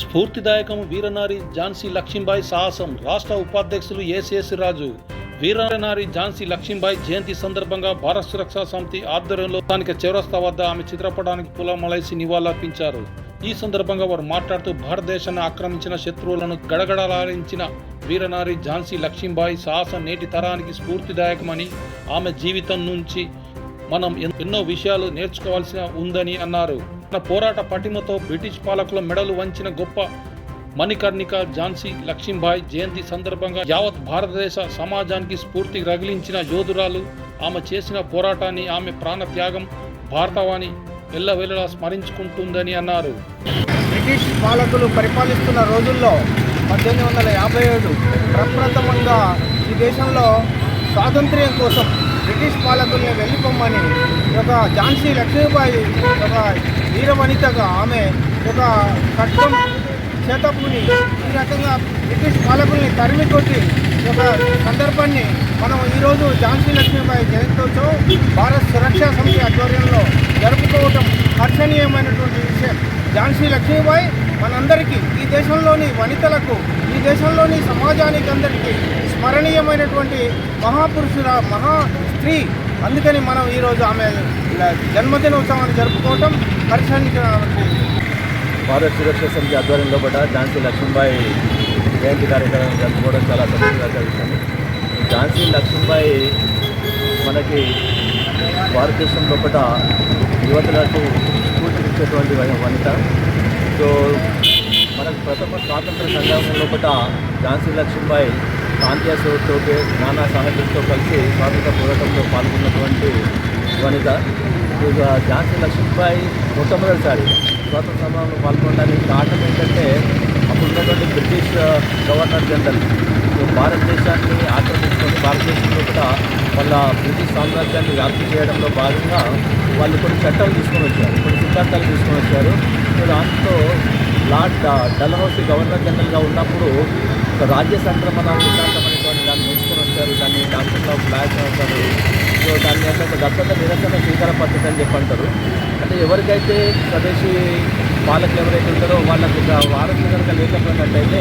స్ఫూర్తిదాయకం వీరనారి ఝాన్సీ లక్ష్మీబాయి సాహసం. రాష్ట్ర ఉపాధ్యక్షులు ఏసిఎస్ రాజు. వీరనారి ఝాన్సీ లక్ష్మీబాయి జయంతి సందర్భంగా భారత సురక్షా సమితి ఆధ్వర్యంలో స్థానిక చౌరస్తా వద్ద ఆమె చిత్రపటానికి పూలమలేసి నివాళులర్పించారు. ఈ సందర్భంగా వారు మాట్లాడుతూ భారతదేశాన్ని ఆక్రమించిన శత్రువులను గడగడలాడించిన వీరనారి ఝాన్సీ లక్ష్మీబాయి సాహసం నేటి తరానికి స్ఫూర్తిదాయకమని ఆమె జీవితం నుంచి మనం ఎన్నో విషయాలు నేర్చుకోవాల్సి ఉందని అన్నారు. తన పోరాట పటిమతో బ్రిటిష్ పాలకుల మెడలు వంచిన గొప్ప మణికర్ణిక ఝాన్సీ లక్ష్మీబాయి జయంతి సందర్భంగా యావత్ భారతదేశ సమాజానికి స్ఫూర్తి రగిలించిన యోధురాలు ఆమె చేసిన పోరాటాన్ని ఆమె ప్రాణ త్యాగం భారతవాణి ఎల్లవెల్లలా స్మరించుకుంటుందని అన్నారు. బ్రిటిష్ పాలకులు పరిపాలిస్తున్న రోజుల్లో పద్దెనిమిది వందల యాభై ఏడు ప్రప్రథమంగా ఈ దేశంలో స్వాతంత్ర్యం కోసం బ్రిటిష్ పాలకుల్ని వెళ్ళిపోమ్మని ఒక ఝాన్సీ లక్ష్మీబాయి ఒక వీరవనితగా ఆమె ఒక ఖడ్గం చేతపుని ఈ రకంగా బ్రిటిష్ పాలకుల్ని తరిమి కొట్టి ఒక సందర్భాన్ని మనం ఈరోజు ఝాన్సీ లక్ష్మీబాయి జయంతోత్సవం భారత్ సురక్షా సమితి ఆధ్వర్యంలో జరుపుకోవటం హర్షణీయమైనటువంటి విషయం. ఝాన్సీ లక్ష్మీబాయి మనందరికీ ఈ దేశంలోని వనితలకు ఈ దేశంలోని సమాజానికి అందరికీ స్మరణీయమైనటువంటి మహాపురుషుల మహా స్త్రీ. అందుకని మనం ఈరోజు ఆమె జన్మదినోత్సవాన్ని జరుపుకోవటం హర్షణీయమైనటువంటి భారత సురక్ష సమితి ఆధ్వర్యంలో కూడా ఝాన్సీ లక్ష్మీబాయి జయంతి కార్యక్రమం జరుపుకోవడం చాలా సంతోషంగా జరుగుతుంది. ఝాన్సీ లక్ష్మీబాయి మనకి భారతదేశం లోపల యువతలకు స్ఫూర్తినిచ్చేటువంటి వనిత. సో మనకు ప్రథమ స్వాతంత్ర సంగ్రామం లోపల ఝాన్సీ లక్ష్మీబాయి కాంతియా తోటే నానా సాహెబ్తో కలిసి స్వాతంత్ర పోరాటంలో పాల్గొన్నటువంటి వనిత ఇక ఝాన్సీ లక్ష్మీబాయి మొట్టమొదటిసారి స్వాతంత్ర సమరంలో పాల్గొనడానికి కారణం ఏంటంటే అప్పుడు ఉన్నటువంటి బ్రిటిష్ గవర్నర్ జనరల్ భారతదేశాన్ని ఆక్రమించుకొని భారతదేశంలో కూడా వాళ్ళ బ్రిటిష్ సామ్రాజ్యాన్ని వ్యాప్తి చేయడంలో భాగంగా వాళ్ళు కొన్ని చట్టాలు తీసుకొని వచ్చారు కొన్ని సిద్ధాంతాలు తీసుకొని వచ్చారు. దాంతో లార్డ్ డల్హౌసీ గవర్నర్ జనరల్గా ఉన్నప్పుడు రాజ్య సంక్రమణ సిద్ధాంతం దాన్ని తీసుకొని వచ్చారు. దాన్ని డాక్టర్లో బ్లాక్ అవుతారు సో దాన్ని ఏంటంటే దత్తత నిరసన స్వీకార పద్ధతి అని చెప్పంటారు అంటే ఎవరికైతే స్వదేశీ పాలకులు ఎవరైతే ఉంటారో వాళ్ళకి వారసులు కనుక లేకపోయినట్టయితే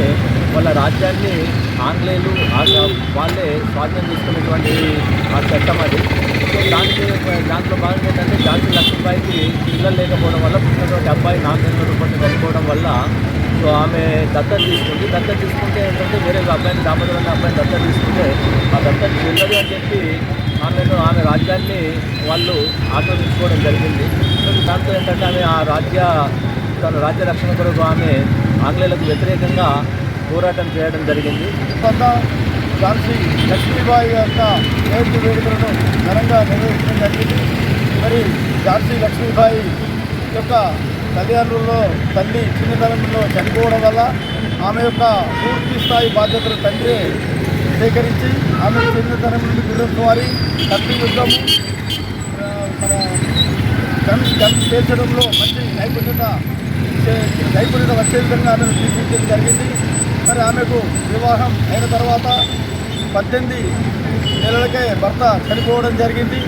వాళ్ళ రాజ్యాన్ని ఆంగ్లేయులు వాళ్ళే స్వాధీనం తీసుకునేటువంటి ఆ చట్టం అది. సో దానికి దాంట్లో భాగంగా ఏంటంటే ఝాన్సీ లక్ష్మీబాయికి పిల్లలు లేకపోవడం వల్ల పుట్టినటువంటి అబ్బాయి నాలుగు రూపాయలు చనిపోవడం వల్ల సో ఆమె దత్తత తీసుకుంది. దత్తత తీసుకుంటే ఏంటంటే వేరే అబ్బాయిని దామోదరం అబ్బాయిని దత్తత తీసుకుంటే ఆ దత్తత చెల్లదు అని చెప్పి ఆమెను ఆమె రాజ్యాన్ని వాళ్ళు ఆక్రమించుకోవడం జరిగింది. సో దాంతో ఏంటంటే ఆమె ఆ రాజ్య తన రాజ్య రక్షణ కొరకు ఆమె ఆంగ్లేయులకు వ్యతిరేకంగా పోరాటం చేయడం జరిగింది. వద్ద లక్ష్మీబాయి యొక్క జయంతి వేడుకలను ఘనంగా నిర్వహించడం జరిగింది. మరి ఝాన్సీ లక్ష్మీబాయి యొక్క తల్లిదండ్రుల్లో తల్లి చిన్నతనంలో చనిపోవడం వల్ల ఆమె యొక్క పూర్తి స్థాయి బాధ్యతలు తండ్రి సేకరించి ఆమె చిన్నతనం నుండి గుర్రస్వారి కత్తి యుద్ధము మన గన్ గన్ మంచి నైపుణ్యత నైపుణ్యత వచ్చే విధంగా ఆమెను తీర్చిదిద్దడం జరిగింది. మరి ఆమెకు వివాహం అయిన తర్వాత పద్దెనిమిది నెలలకే భర్త చనిపోవడం జరిగింది.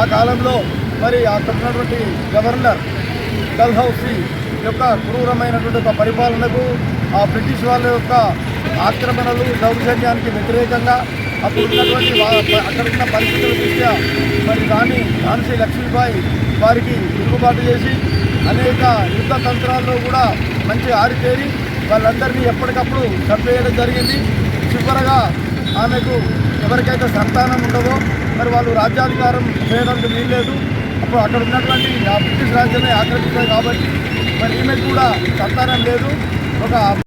ఆ కాలంలో మరి అక్కడ ఉన్నటువంటి గవర్నర్ డల్హౌసీ యొక్క క్రూరమైనటువంటి ఒక పరిపాలనకు ఆ బ్రిటిష్ వాళ్ళ యొక్క ఆక్రమణలు దౌర్జన్యానికి వ్యతిరేకంగా అప్పుడు ఉన్నటువంటి అక్కడ ఉన్న పరిస్థితుల దృష్ట్యా మరి రాణి ఝాన్సీ లక్ష్మీబాయి వారికి తిరుగుబాటు చేసి అనేక యుద్ధ తంత్రాల్లో కూడా మంచి ఆరితేరి వాళ్ళందరినీ ఎప్పటికప్పుడు చంపేయడం జరిగింది. చివరగా ఆమెకు ఎవరికైతే సంతానం ఉండదో మరి వాళ్ళు రాజ్యాధికారం చేయడానికి వీల్లేదు. అప్పుడు అక్కడ ఉన్నటువంటి ఆ బ్రిటిష్ రాజ్యమే ఆక్రమించాయి కాబట్టి మరి ఈమె కూడా సంతానం లేదు. ఒక